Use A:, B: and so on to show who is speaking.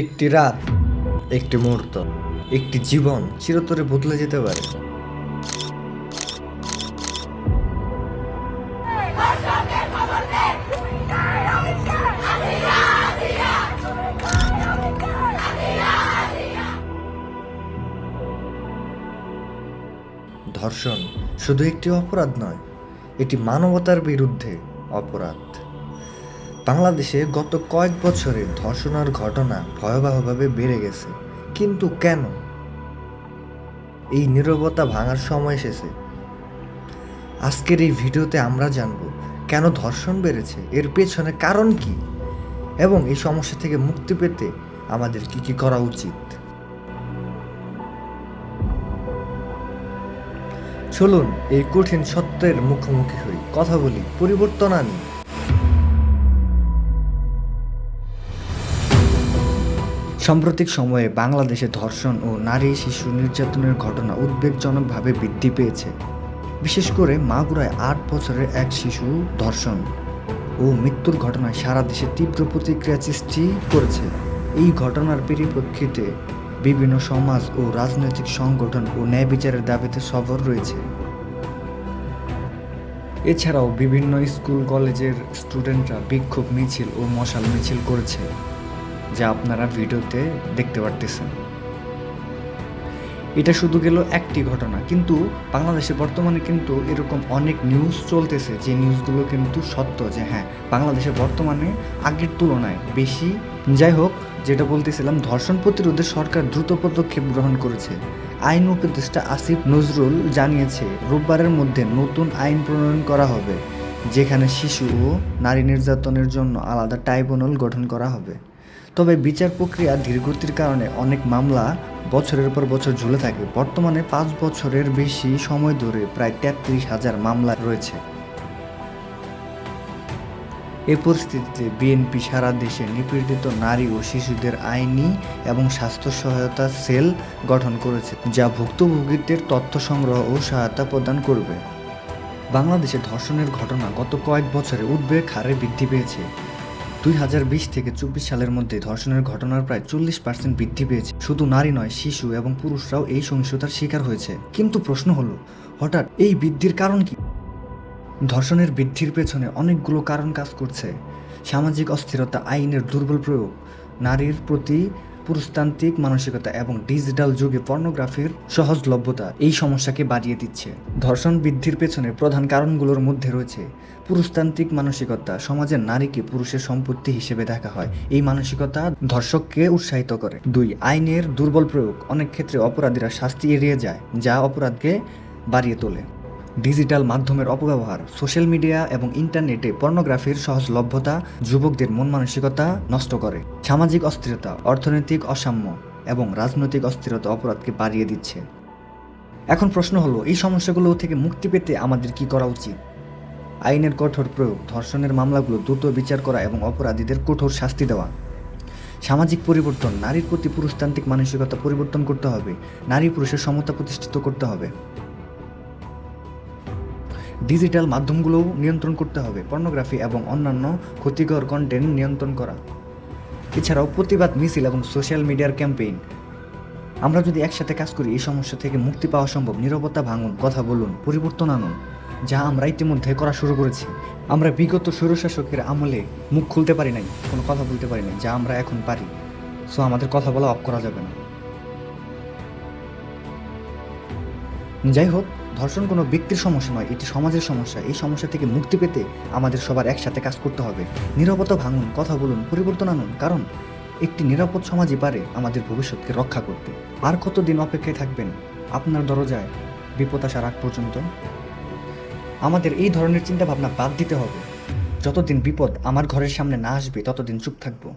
A: একটি রাত, একটি মুহূর্ত, একটি জীবন চিরতরে বদলে যেতে পারে। ধর্ষণ শুধু একটি অপরাধ নয়, এটি মানবতার বিরুদ্ধে অপরাধ। বাংলাদেশে গত কয়েক বছরে ধর্ষণের ঘটনা ভয়াবহভাবে বেড়ে গেছে। কিন্তু কেন? এই নীরবতা ভাঙার সময় এসেছে। আজকের এই ভিডিওতে আমরা জানব, কেন ধর্ষণ বেড়েছে? এর পেছনে কারণ কি? এবং এই সমস্যা থেকে মুক্তি পেতে আমাদের কি কি করা উচিত? চলুন এই কঠিন সত্যের মুখোমুখি হই, কথা বলি, পরিবর্তন আনি। সাম্প্রতিক সময়ে বাংলাদেশে ধর্ষণ ও নারী শিশু নির্যাতনের ঘটনা উদ্বেগজনকভাবে বৃদ্ধি পেয়েছে। বিশেষ করে মাগুরায় আট বছরের এক শিশু ধর্ষণ ও মৃত্যুর ঘটনায় সারা দেশে তীব্র প্রতিক্রিয়া সৃষ্টি করেছে। এই ঘটনার পরিপ্রেক্ষিতে বিভিন্ন সমাজ ও রাজনৈতিক সংগঠন ও ন্যায় বিচারের দাবিতে সফর রয়েছে। এছাড়াও বিভিন্ন স্কুল, কলেজের স্টুডেন্টরা বিক্ষোভ মিছিল ও মশাল মিছিল করেছে। যা আপনারা ভিডিওতে দেখতে পারতেছেন। এটা শুধু গেল একটি ঘটনা, কিন্তু বাংলাদেশে বর্তমানে কিন্তু এরকম অনেক নিউজ চলতেছে, যে নিউজগুলো কিন্তু সত্য যে হ্যাঁ বাংলাদেশে বর্তমানে আগের তুলনায় বেশি। যাই হোক, যেটা বলতেছিলাম, ধর্ষণ প্রতিরোধে সরকার দ্রুত পদক্ষেপ গ্রহণ করেছে। আইন উপদেষ্টা আসিফ নজরুল জানিয়েছে, রোববারের মধ্যে নতুন আইন প্রণয়ন করা হবে, যেখানে শিশু ও নারী নির্যাতনের জন্য আলাদা ট্রাইব্যুনাল গঠন করা হবে। তবে বিচার প্রক্রিয়া ধীরগতির কারণে অনেক মামলা বছরের পর বছর ঝুলে থাকে। বর্তমানে পাঁচ বছরের বেশি সময় ধরে প্রায় তেত্রিশ হাজার মামলা রয়েছে। এ পরিস্থিতিতে বিএনপি সারা দেশে নিপীড়িত নারী ও শিশুদের আইনি এবং স্বাস্থ্য সহায়তা সেল গঠন করেছে, যা ভুক্তভোগীদের তথ্য সংগ্রহ ও সহায়তা প্রদান করবে। বাংলাদেশে ধর্ষণের ঘটনা গত কয়েক বছরে উদ্বেগ হারে বৃদ্ধি পেয়েছে। দুই হাজার বিশ থেকে চব্বিশ সালের মধ্যে ধর্ষণের ঘটনার প্রায় চল্লিশ পার্সেন্ট বৃদ্ধি পেয়েছে। শুধু নারী নয়, শিশু এবং পুরুষরাও এই সহিংসতার শিকার হয়েছে। কিন্তু প্রশ্ন হলো, হঠাৎ এই বৃদ্ধির কারণ কি? ধর্ষণের বৃদ্ধির পেছনে অনেকগুলো কারণ কাজ করছে। সামাজিক অস্থিরতা, আইনের দুর্বল প্রয়োগ, নারীর প্রতি পুরুষতান্ত্রিক মানসিকতা এবং ডিজিটাল যুগে পর্নোগ্রাফির সহজলভ্যতা এই সমস্যাকে বাড়িয়ে দিচ্ছে। ধর্ষণ বৃদ্ধির পেছনে প্রধান কারণগুলোর মধ্যে রয়েছে পুরুষতান্ত্রিক মানসিকতা, সমাজের নারীকে পুরুষের সম্পত্তি হিসেবে দেখা হয়। এই মানসিকতা ধর্ষককে উৎসাহিত করে। দুই, আইনের দুর্বল প্রয়োগ। অনেক ক্ষেত্রে অপরাধীরা শাস্তি এড়িয়ে যায়, যা অপরাধকে বাড়িয়ে তোলে। ডিজিটাল মাধ্যমের অপব্যবহার, সোশ্যাল মিডিয়া এবং ইন্টারনেটে পর্নোগ্রাফির সহজলভ্যতা যুবকদের মন মানসিকতা নষ্ট করে। সামাজিক অস্থিরতা, অর্থনৈতিক অসাম্য এবং রাজনৈতিক অস্থিরতা অপরাধকে বাড়িয়ে দিচ্ছে। এখন প্রশ্ন হলো, এই সমস্যাগুলো থেকে মুক্তি পেতে আমাদের কি করা উচিত? আইনের কঠোর প্রয়োগ, ধর্ষণের মামলাগুলো দ্রুত বিচার করা এবং অপরাধীদের কঠোর শাস্তি দেওয়া। সামাজিক পরিবর্তন, নারীর প্রতি পুরুষতান্ত্রিক মানসিকতা পরিবর্তন করতে হবে নারী পুরুষের সমতা প্রতিষ্ঠিত করতে হবে। ডিজিটাল মাধ্যমগুলোও নিয়ন্ত্রণ করতে হবে, পর্নোগ্রাফি এবং অন্যান্য ক্ষতিকর কন্টেন্ট নিয়ন্ত্রণ করা। এছাড়াও প্রতিবাদ মিছিল এবং সোশ্যাল মিডিয়ার ক্যাম্পেইন। আমরা যদি একসাথে কাজ করি, এই সমস্যা থেকে মুক্তি পাওয়া সম্ভব। নিরবতা ভাঙুন, কথা বলুন, পরিবর্তন আনুন, যা আমরা ইতিমধ্যে করা শুরু করেছি। আমরা বিগত স্বৈরশাসকের আমলে মুখ খুলতে পারি নাই, কোনো কথা বলতে পারি নাই, যা আমরা এখন পারি। সো আমাদের কথা বলা অফ করা যাবে না। যাই হোক ধর্ষণ কোনো ব্যক্তির সমস্যা নয়, এটি সমাজের সমস্যা। এই সমস্যা থেকে মুক্তি পেতে আমাদের সবার একসাথে কাজ করতে হবে। নিরাপত্তা ভাঙুন, কথা বলুন, পরিবর্তন আনুন, কারণ একটি নিরাপদ সমাজই পারে আমাদের ভবিষ্যৎকে রক্ষা করতে। আর কতদিন অপেক্ষায় থাকবেন? আপনার দরজায় বিপদ আসার আগ পর্যন্ত। আমাদের এই ধরনের চিন্তাভাবনা বাদ দিতে হবে। যতদিন বিপদ আমার ঘরের সামনে না আসবে, ততদিন চুপ থাকব।